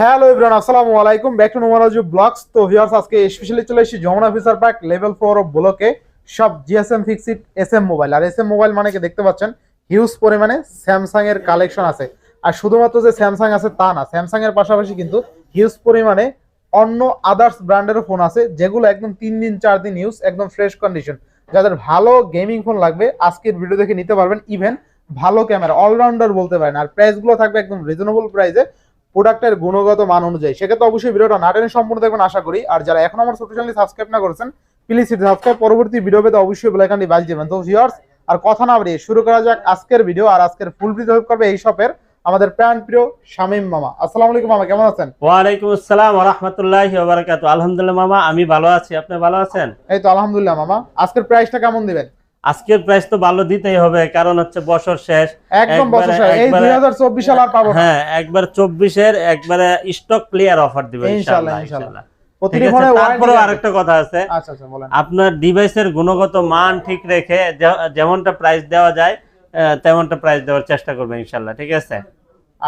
Hello everyone আসসালামু আলাইকুম। Back to Nomaraju blogs তো ভিউয়ার্স আজকে স্পেশালি চলে এসেছি Jamuna future park level four of ব্লকে সব জিএসএম ফিক্সিড এসএম মোবাইল আর এসএম মোবাইল মানে কি দেখতে পাচ্ছেন? হিউজ পরিমাণে স্যামসাং এর কালেকশন আছে। আর শুধুমাত্র যে স্যামসাং আছে তা না স্যামসাং এর পাশাপাশি কিন্তু হিউজ পরিমাণে অন্য আদার্স ব্র্যান্ডেরও ফোন আছে, যেগুলো একদম তিন দিন, চার দিন ইউজ একদম ফ্রেশ কন্ডিশন যাদের ভালো গেমিং ফোন লাগবে, আজকের ভিডিও দেখে নিতে পারবেন। ইভেন ভালো ক্যামেরা অলরাউন্ডার বলতে পারেন। আর প্রাইসগুলো থাকবে একদম রিজনেবল প্রাইসে প্রোডাক্টের গুণগত মান অনুযায়ী। সেক্ষেত্রে অবশ্যই ভিডিওটা না টেনে সম্পূর্ণ দেখবেন আশা করি। আর যারা এখন আমার ছোট চ্যানেল সাবস্ক্রাইব না করেছেন প্লিজ সাবস্ক্রাইব পরবর্তী ভিডিও পেতে অবশ্যই বেলাইকানটি বাজ দিবেন। তো ভিউয়ার্স আর কথা না বাড়িয়ে শুরু করা যাক আজকের ভিডিও আর আজকের ফুল ভিডিও হেল্প করবে এই শপের আমাদের প্রাণ প্রিয় শামীম মামা। আসসালামু আলাইকুম মামা কেমন আছেন? ওয়ালাইকুম আসসালাম রহমতুল্লাহ বারাকাত আলহামদুলিল্লাহ মামা আমি ভালো আছি। আপনি ভালো আছেন? এই তো আলহামদুলিল্লাহ মামা। আজকের প্রাইসটা কেমন দিবেন? আজকের প্রাইস তো ভালো দিতেই হবে কারণ হচ্ছে বছর শেষ। একদম বছর শেষ। এই একবারে- দুই হাজার চব্বিশ সাল আর পাবো না। হ্যাঁ একবার চব্বিশের একবারে স্টক ক্লিয়ার অফার দিবেন ইনশাআল্লাহ, ইনশাআল্লাহ তারপরেও আরেকটা কথা আছে। আচ্ছা আচ্ছা আপনার ডিভাইসের গুণগত মান ঠিক রেখে যেমনটা প্রাইস দেওয়া যায় তেমনটা প্রাইস দেওয়ার চেষ্টা করবে ইনশাল্লাহ। ঠিক আছে?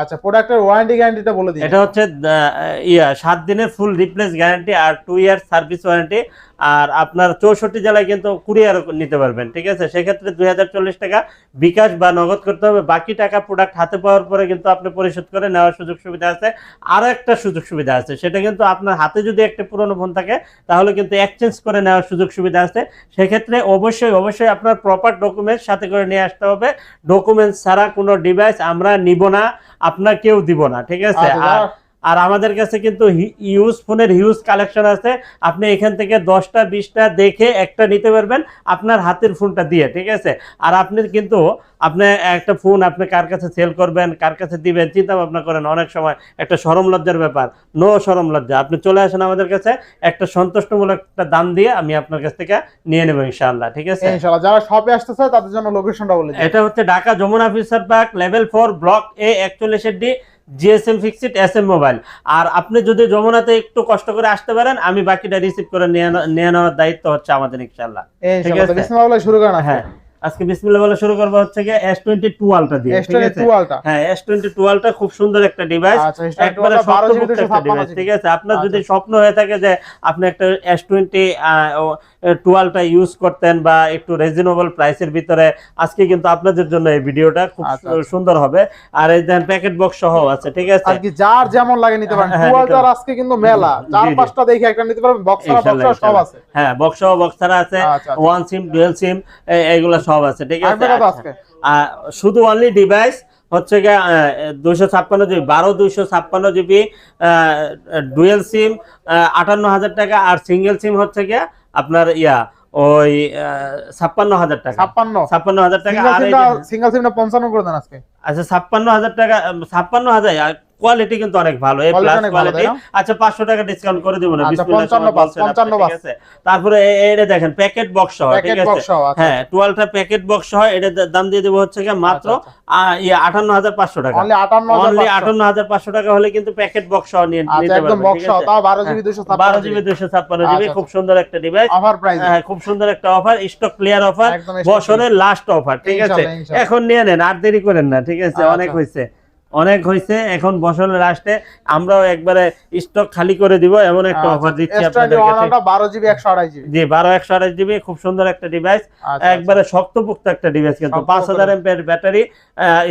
আচ্ছা প্রোডাক্টের ওয়ারেন্টি গ্যারান্টিটা বলে দিন। এটা হচ্ছে ইয়া, সাত দিনের ফুল রিপ্লেস গ্যারান্টি আর টু ইয়ার সার্ভিস ওয়ারেন্টি আর আপনার চৌষট্টি জেলায় কিন্তু কুরিয়ার নিতে পারবেন, ঠিক আছে? সেক্ষেত্রে দুই হাজার চল্লিশ টাকা বিকাশ বা নগদ করতে হবে। বাকি টাকা প্রোডাক্ট হাতে পাওয়ার পরে কিন্তু আপনি পরিশোধ করে নেওয়ার সুযোগ সুবিধা আছে। আরও একটা সুযোগ সুবিধা আছে, সেটা কিন্তু আপনার হাতে যদি একটা পুরনো ফোন থাকে, তাহলে কিন্তু এক্সচেঞ্জ করে নেওয়ার সুযোগ সুবিধা আছে। সেক্ষেত্রে অবশ্যই অবশ্যই আপনার প্রপার ডকুমেন্টস সাথে করে নিয়ে আসতে হবে। ডকুমেন্টস ছাড়া কোনো ডিভাইস আমরা নিব না। আপনার কেউ দিব না ঠিক আছে? আচ্ছা, আর আমাদের কাছে কিন্তু ইউজ ফোনের হিউজ কালেকশন আছে। আপনি এখান থেকে দশটা বিশটা দেখে একটা নিতে পারবেন আপনার হাতের ফোনটা দিয়ে ঠিক আছে? আর আপনি কিন্তু আপনি একটা ফোন আপনি কার কাছে সেল করবেন কার কাছে দিবেন চিন্তা ভাবনা করেন। অনেক সময় একটা সরম লজ্জার ব্যাপার। নো সরম লজ্জা আপনি চলে আসেন আমাদের কাছে একটা সন্তুষ্টমূলক একটা দাম দিয়ে আমি আপনার কাছ থেকে নিয়ে নেব ইনশাআল্লাহ ঠিক আছে? ইনশাআল্লাহ। যারা শপে আসতে চায় তাদের জন্য লোকেশনটা বলে এটা হচ্ছে Dhaka Jamuna future park level four block A একচল্লিশের D GSM fixed S M mobile আর আপনি যদি যমুনাতে একটু কষ্ট করে আসতে পারেন আমি বাকিটা রিসিভ করে নিয়ে নেওয়ার দায়িত্ব হচ্ছে আমাদের ইনশাল্লাহ ঠিক আছে। শুরু করেন হ্যাঁ। আজকে বিসমিল্লাহ বলে শুরু করব হচ্ছে এস টোয়েন্টি টুয়েলভটা দিয়ে ঠিক আছে? টুয়ালটা হ্যাঁ এস টোয়েন্টি টুয়েলভটা খুব সুন্দর একটা ডিভাইস আচ্ছা একবারে শক্তপোক্ত একটা ডিভাইস ঠিক আছে? আপনার যদি আচ্ছা। স্বপ্ন হয়ে থাকে যে আপনি একটা এস টোয়েন্টি টুয়েলভটা ইউজ করতেন বা একটু রিজনেবল প্রাইসের ভিতরে আজকে কিন্তু আপনাদের জন্য এই ভিডিওটা খুব আচ্ছা। সুন্দর হবে। আর এই দেন প্যাকেট বক্স সহ আছে ঠিক আছে? আর কি যার যেমন লাগে নিতে পারেন। হ্যাঁ, হ্যাঁ, নিতে আজকে কিন্তু মেলা। চার পাঁচটা দেখে একটা নিতে পারবেন। বক্স ছাড়া ইনশাল্লাহ, বক্স সব আছে। হ্যাঁ বক্স সহ বক্স ছাড়া আছে। ওয়ান সিম ডুয়েল সিম এইগুলো সব আছে ঠিক আছে? আচ্ছা। শুধু অনলি ডিভাইস হচ্ছে গিয়ে দুইশো ছাপ্পান্ন জিবি বারো দুইশো ছাপ্পান্ন জিবি ডুয়েল সিম আটান্ন হাজার টাকা আর সিঙ্গেল সিম হচ্ছে গিয়ে আপনার ইয়া ওই ছাপ্পান্ন হাজার টাকা। ছাপ্পান্ন। ছাপ্পান্ন হাজার টাকা সিঙ্গেল সিমটা পঞ্চান্ন করে দেন আজকে। আচ্ছা ছাপ্পান্ন হাজার টাকা ছাপ্পান্ন হাজার কোয়ালিটি কিন্তু অনেক ভালো এ প্লাস কোয়ালিটি আচ্ছা পাঁচশো টাকা ডিসকাউন্ট করে দিব না আচ্ছা, বিসমিল্লাহ 55 সহ বলছেন আপনি, 55 ঠিক আছে? তারপরে এ- এটা দেখেন প্যাকেট বক্স হয় ঠিক আছে? বক্স আচ্ছা। হ্যাঁ টুয়েলভটা প্যাকেট বক্স সহ এটা দাম দিয়ে দেবো হচ্ছে গিয়ে মাত্র আচ্ছা, আহ, ইয়ে টাকা। অনলি আটান্ন অনলি আটান্ন হাজার পাঁচশো টাকা হলে কিন্তু প্যাকেট বক্স নিয়ে আচ্ছা নিতে একদম পারবেন বক্স ঠিক সহ আছে? তাও বারো জিবি দুশো বারো জিবি। দুশো ছাপ্পান্ন জিবি আচ্ছা, খুব সুন্দর একটা ডিভাইস অফার প্রাইস হ্যাঁ খুব সুন্দর একটা অফার স্টক ক্লিয়ার অফার বছরের লাস্ট অফার ঠিক আছে। এখন নিয়ে নেন আর দেরি করেন না ঠিক আছে? আচ্ছা। অনেক হয়েছে অনেক হয়েছে এখন বছরের লাস্টে আমরাও একবারে স্টক খালি করে দিব এমন একটা আচ্ছা, অফার দিচ্ছি S21 আপনাদের কাছে ওয়ানটা বারো জিবি একশো আড়াই জিবি জি বারো একশো আঠাশ জিবি খুব সুন্দর একটা ডিভাইস আচ্ছা, একবারে শক্তপোক্ত একটা ডিভাইস কিন্তু। পাঁচ হাজার এমপের battery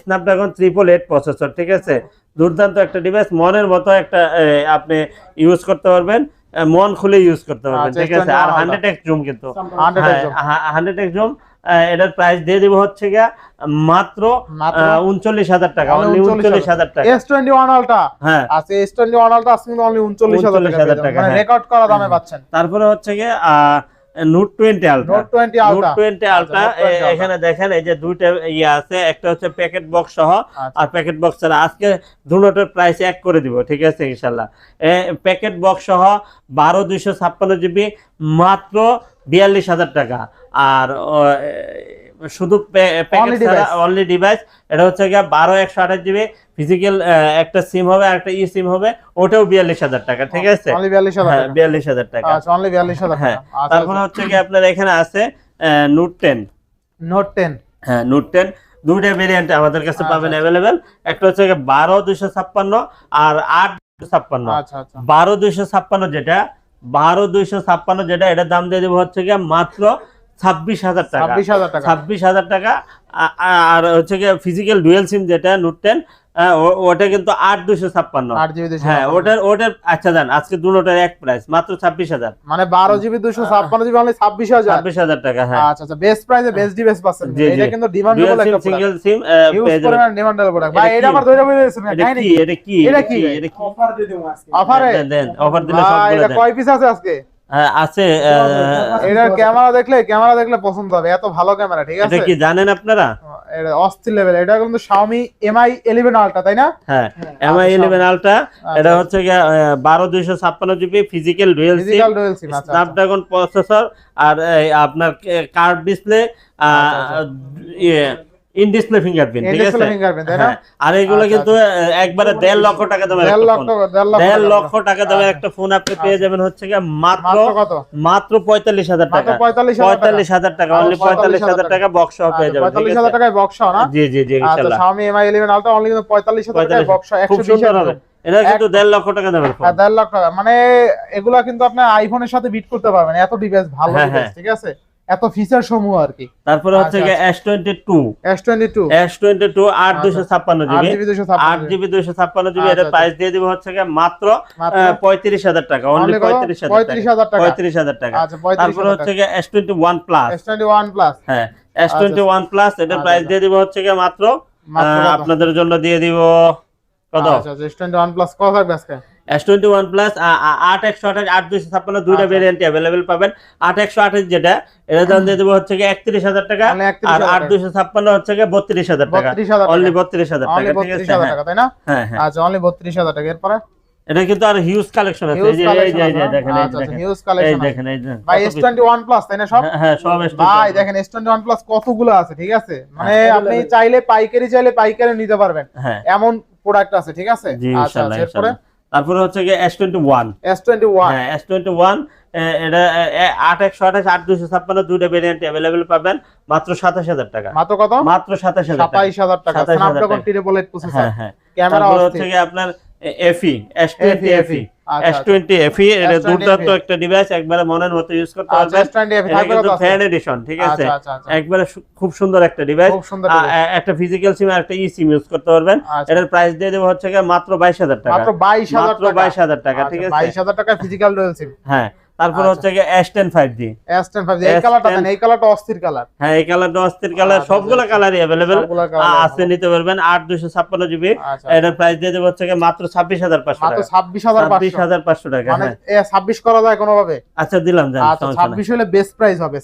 Snapdragon triple eight processor ঠিক আছে? দুর্দান্ত একটা ডিভাইস মনের মতো একটা আপনি ইউজ করতে পারবেন মন খুলে ইউজ করতে পারবেন আচ্ছা, ঠিক আছে? আর। হান্ড্রেড এক্স জুম কিন্তু। 100 একদম। হান্ড্রেড এক্স জুম এটার প্রাইস দিয়ে দিব হচ্ছে গিয়া মাত্র উনচল্লিশ হাজার টাকা অনলি 39,000 উনচল্লিশ হাজার। টাকা। এস টোয়েন্টি ওয়ান আলটা হ্যাঁ। আচ্ছা এস টোয়েন্টি ওয়ান আলটা আজকে কিন্তু অনলি উনচল্লিশ হাজার 39,000 টাকা টাকা, মানে হ্যাঁ। রেকর্ড করা দামে পাচ্ছেন। তারপরে হচ্ছে গিয়ে note twenty ultra note twenty note ultra twenty ultra 20 Ultra। এখানে দেখেন এই যে দুইটা ইয়ে আছে একটা হচ্ছে প্যাকেট বক্স সহ আচ্ছা। আর প্যাকেট বক্স ছাড়া আজকে দুটোর প্রাইস এক করে দিব ঠিক আছে ইনশাল্লাহ প্যাকেট বক্স সহ বারো দুইশো ছাপ্পান্ন জিবি মাত্র বিয়াল্লিশ হাজার টাকা। আর শুধু। অনলি ডিভাইস এটা হচ্ছে গিয়ে বারো একশো আঠাশ জিবি ফিজিক্যাল একটা সিম হবে আর একটা ই সিম হবে ওটাও বিয়াল্লিশ হাজার টাকা ঠিক আছে? বিয়াল্লিশ হাজার হ্যাঁ টাকা। বিয়াল্লিশ হাজার টাকা। আচ্ছা হ্যাঁ আচ্ছা, তারপরে হচ্ছে কি আপনার এখানে আছে নোট টেন নোট টেন হ্যাঁ নোট টেন দুইটা ভেরিয়েন্ট আমাদের কাছে আচ্ছা, পাবেন আচ্ছা। অ্যাভেলেবেল একটা হচ্ছে গিয়ে বারো দুইশো ছাপ্পান্ন আর আট ছাপ্পান্ন। আচ্ছা আচ্ছা। বারো দুইশো ছাপ্পান্ন যেটা বারো দুইশো ছাপ্পান্ন যেটা এটার দাম দিয়ে দেবো হচ্ছে গিয়ে মাত্র ছাব্বিশ হাজার টাকা। ছাব্বিশ হাজার টাকা। আর হচ্ছে গিয়ে ফিজিক্যাল ডুয়েল সিম যেটা নোট টেন ওটা কিন্তু আট দুশো ছাপ্পান্ন। হ্যাঁ ওটার ওটার আচ্ছা জান আজকে দুটোটার এক প্রাইস মাত্র ছাব্বিশ হাজার। মানে বারো জিবি দুশো ছাপ্পান্ন জিবি অনলি ছাব্বিশ হাজার। ছাব্বিশ হাজার টাকা হ্যাঁ। আচ্ছা আচ্ছা বেস্ট প্রাইসে বেস্ট ডিভাইস পাচ্ছেন। এটা কিন্তু ডিমান্ডেবল একটা সিঙ্গেল সিম ডিমান্ডেবল প্রোডাক্ট ভাই এটা আমার ধরে কাহিনী কি? এটা কি? এটা কি? এটা কি? অফার দিয়ে দেবো আজকে। অফারে দেন, দেন অফার দিলে সবগুলো এটা কয় পিস আছে আজকে? আছে আহ, এটার ক্যামেরা দেখলে ক্যামেরা দেখলে পছন্দ হবে। এত ভালো ক্যামেরা ঠিক এটা আছে? কি জানেন আপনারা? এটা অস্থির লেভেল এটা কিন্তু Xiaomi Mi 11 Ultra তাই না? হ্যাঁ হ্যাঁ, আচ্ছা, ইলেভেন এটা আচ্ছা, হচ্ছে গিয়ে বারো দুইশো ছাপ্পান্ন GB physical dual SIM physical dual SIM আচ্ছা আচ্ছা। স্ন্যাপড্রাগন প্রসেসর আর এই আপনার কার্ড ডিসপ্লে আচ্ছা, ইয়ে ইন ডিসপ্লে ফিঙ্গারপ্রিন্ট ঠিক আছে? হ্যাঁ, আর এগুলো আচ্ছা, কিন্তু একবারে দেড় লক্ষ টাকা দামের দেড় একটা লক্ষ টাকা। দামের আচ্ছা। একটা ফোন আপনি পেয়ে যাবেন হচ্ছে মাত্র কত? টাকা। পঁয়তাল্লিশ হাজার টাকা। হাজার টাকা আচ্ছা, অনলি পঁয়তাল্লিশ হাজার 45,000 টাকা। বক্স সহ পেয়ে যাবেন টাকায় বক্স না? জি জি জি আচ্ছা ইনশাআল্লাহ Xiaomi Mi 11 Ultra অনলি কিন্তু পঁয়তাল্লিশ হাজার টাকায় বক্স হবে। এটা কিন্তু দেড় লক্ষ টাকা দামের ফোন টাকা। মানে এগুলা কিন্তু আপনার আইফোনের সাথে বিট করতে পারবেন এত ডিভাইস ভালো হ্যাঁ, হ্যাঁ। ঠিক আছে? এত ফিচার সমূহ আর কি। তারপরে হচ্ছে আচ্ছা, গিয়ে S twenty two S22 S twenty two আট দুশো ছাপ্পান্ন আট জিবি জিবি ছাপ্পান্ন জিবি দুশো ছাপ্পান্ন জিবি আচ্ছা, আচ্ছা। প্রাইস দিয়ে দিব হচ্ছে মাত্র মাত্র? পঁয়ত্রিশ হাজার টাকা অনলি হাজার পঁয়ত্রিশ টাকা। হাজার টাকা। আচ্ছা তারপরে হচ্ছে গিয়ে S twenty one plus S twenty one plus হ্যাঁ এস টোয়েন্টি ওয়ান প্লাস এটা আচ্ছা, প্রাইস আচ্ছা। দিয়ে দিব হচ্ছে মাত্র আপনাদের জন্য দিয়ে দিব কত? আচ্ছা টোয়েন্টি ওয়ান প্লাস কত থাকবে আজকে? এস টোয়েন্টি ওয়ান প্লাস আট একশো আঠাশ আট দুইশো ছাপ্পান্ন দুইটা আচ্ছা। ভেরিয়েন্ট অ্যাভেলেবেল পাবেন। আট একশো আঠাশ যেটা এটা দাম দিয়ে দেবো হচ্ছে একত্রিশ হাজার টাকা 31,000 আর আট। দুইশো ছাপ্পান্ন হচ্ছে বত্রিশ হাজার টাকা। অনলি টাকা। বত্রিশ হাজার টাকা ঠিক আছে? হ্যাঁ টাকা তাই না? হ্যাঁ হ্যাঁ। আচ্ছা অনলি বত্রিশ হাজার টাকা। এরপরে? এটা কিন্তু আর হিউজ কালেকশন আছে। এই হিউজ যে এই যে দেখেন এই যে আচ্ছা দেখেন। হিউজ এই দেখেন এই যে ভাই কত S piece? Twenty one plus তাই না সব? হ্যাঁ, হ্যাঁ সব ভাই দেখেন এস টোয়েন্টি ওয়ান প্লাস কতগুলো আছে ঠিক আছে? মানে হ্যাঁ, আপনি চাইলে পাইকারি চাইলে পাইকারি নিতে পারবেন। হ্যাঁ। এমন প্রোডাক্ট আছে ঠিক আছে? আচ্ছা আচ্ছা, এরপরে? তারপরে হচ্ছে গিয়ে S twenty one S twenty one হ্যাঁ এস টোয়েন্টি ওয়ান এটা আট একশো আঠাশ আট দুশো ছাপ্পান্ন দুইটা ভেরিয়েন্ট অ্যাভেলেবেল পাবেন। মাত্র সাতাশ হাজার টাকা। মাত্র কত? মাত্র সাতাশ হাজার টাকা। সাতাইশ হাজার টাকা। স্ন্যাপড্রাগন হ্যাঁ হ্যাঁ। ক্যামেরা হচ্ছে গিয়ে আপনার এফি এস টোয়েন্টি এফি আচ্ছা, এটা দুর্দান্ত একটা ডিভাইস একবারে মনের মতো ইউজ করতে আচ্ছা? ফ্যান এডিশন ঠিক আছে? আচ্ছা আচ্ছা আচ্ছা। একবারে খুব সুন্দর একটা ডিভাইস। একটা ফিজিক্যাল সিম আর একটা ই সিম ইউজ করতে পারবেন। আচ্ছা। এটার প্রাইস দিয়ে দেবো হচ্ছে মাত্র বাইশ হাজার টাকা। মাত্র বাইশ হাজার মাত্র বাইশ হাজার টাকা ঠিক আছে? বাইশ হাজার টাকা ফিজিক্যাল ডুয়েল সিম হ্যাঁ। তারপর আচ্ছা। হচ্ছে five G S ten five এই S10 কালারটা দেন এই কালারটা অস্থির কালার হ্যাঁ এই কালারটা অস্থির কালার আচ্ছা, সবগুলো কালারই colour আছে নিতে পারবেন আট দুশো ছাপ্পান্ন জিবি আচ্ছা এটার প্রাইস দিয়ে দেবো হচ্ছে গিয়ে মাত্র ছাব্বিশ হাজার পাঁচশো মাত্র টাকা। হাজার পাঁচশো। টাকা মানে হ্যাঁ। ছাব্বিশ করা যায় কোনোভাবে? আচ্ছা দিলাম জান আচ্ছা ছাব্বিশ হলে বেস্ট প্রাইস হবে।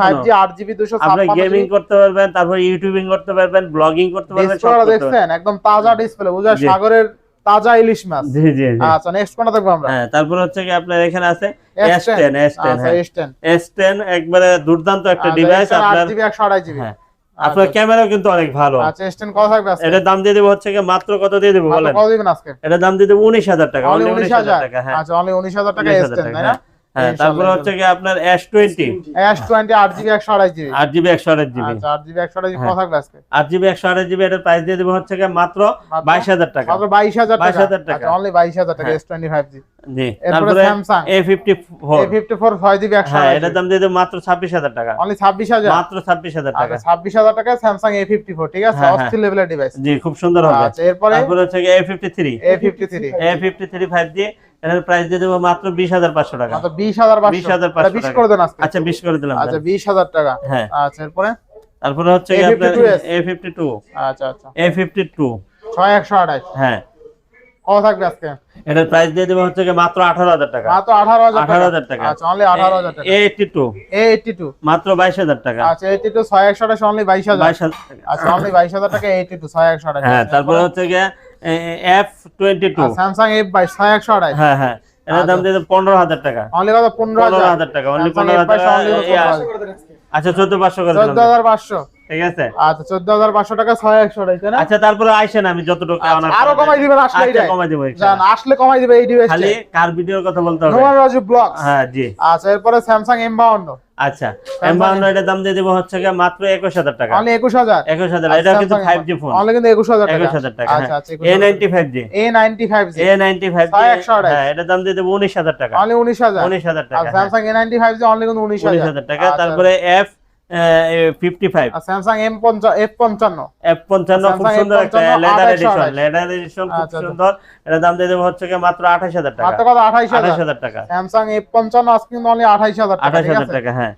ফাইভ জি আট জিবি দুশো আপনি গেমিং করতে পারবেন তারপর ইউটিউবিং করতে পারবেন ব্লগিং করতে পারবেন সব করতে পারবেন। একদম তাজা ডিসপ্লে বুঝা সাগরের তাজা ইলিশ মাছ। জি জি আচ্ছা নেক্সট কোনটা দেখব আমরা? হ্যাঁ তারপর হচ্ছে কি আপনার এখানে আছে S10 S ten S ten আচ্ছা হ্যাঁ। এস টেন এস টেন একবারে দুর্দান্ত একটা ডিভাইস আপনার জিবি একশো আড়াই জিবি হ্যাঁ। আপনার ক্যামেরাও কিন্তু অনেক ভালো। আচ্ছা এস টেন কত থাকবে আজকে? এটার দাম দিয়ে দেব হচ্ছে কি মাত্র কত দিয়ে দেব বলেন? কত দিবেন আজকে? এটার দাম দিয়ে দেবো উনিশ হাজার টাকা অনলি উনিশ 19,000 হাজার? টাকা হ্যাঁ। আচ্ছা অনলি উনিশ হাজার টাকা 19,000 এস টেন টাকা, তাই না? হ্যাঁ তারপরে হচ্ছে কি আপনার S20 S20 8GB 128GB 8GB 128GB 8GB 128GB price দিয়ে দেব হচ্ছে কি মাত্র 22000 টাকা। মাত্র 22000 টাকা। অনলি 22000 টাকা। হ্যাঁ। S25G হ্যাঁ, ছাব্বিশ হাজার টাকা। ছাব্বিশ হাজার। টাকা। স্যামসাং এ ফিফটি ফোর ঠিক আছে? হ্যাঁ, খুব সুন্দর হবে। এটার প্রাইস দিয়ে দেবো মাত্র বিশ হাজার পাঁচশো টাকা। মাত্র বিশ হাজার পাঁচশো। 20,500 বিশ টাকা। করে দেন আচ্ছা বিশ করে দিলাম আচ্ছা বিশ হাজার টাকা। হ্যাঁ। আচ্ছা এরপরে? তারপরে হচ্ছে আপনার এ ফিফটি টু আচ্ছা আচ্ছা। এ ফিফটি টু ছয় একশো আঠাশ। হ্যাঁ। কত থাকবে আজকে? এটার প্রাইস দিয়ে দেবো হচ্ছে মাত্র আঠারো হাজার টাকা। মাত্র আঠারো হাজার 18,000 টাকা। আচ্ছা অনলি আঠারো হাজার টাকা। A eighty two A eighty two মাত্র বাইশ হাজার টাকা। আচ্ছা এইটটি টু ছয় একশো আঠাশ অনলি বাইশ হাজার। হাজার। আচ্ছা অনলি বাইশ হাজার টাকা এইটটি টু ছয় একশো আঠাশ। হ্যাঁ তারপরে হচ্ছে গিয়ে F twenty two Samsung F বাইশ ছয় একশো আড়াই হ্যাঁ হ্যাঁ। এটার দাম দিয়ে পনেরো হাজার টাকা। অনলি কত? পনেরো হাজার। টাকা অনলি পনেরো হাজার। আচ্ছা চোদ্দ পাঁচশো চোদ্দ হাজার পাঁচশো। ঠিক আছে? আচ্ছা 14500 টাকা 6100 না? আচ্ছা তারপরে আইছেন আমি যত টাকা আচ্ছা, আরও কমাই দিবেন আসলে আচ্ছা, এটা কমাই দেব জান আসলে কমাই দিবে এই খালি কার ভিডিওর কথা বলতে হবে? রাজু ব্লগ হ্যাঁ জি। আচ্ছা এরপরে স্যামসাং M52 আচ্ছা M52 এর দাম দিয়ে দেব হচ্ছে কি মাত্র 21000 টাকা। অনলি 21000 21000 এটা কিন্তু 5G ফোন কিন্তু 21000 টাকা। 21000 টাকা আচ্ছা হ্যাঁ। আচ্ছা A95G A95G A95G 6100 হ্যাঁ এটা দাম দিয়ে দেব 19000 টাকা। 19000 19000 টাকা আর Samsung A95G অনলি কিন্তু 19000 টাকা তারপরে F 55 Samsung M50 F55 F55 খুব সুন্দর একটা লেদার এডিশন লেদার এডিশন খুব সুন্দর। এটা দাম দিয়ে দেব হচ্ছে মাত্র 28000 টাকা। টাকা। Samsung F55 আজকে কিন্তু অনলি 28000 টাকা 28000 টাকা হ্যাঁ।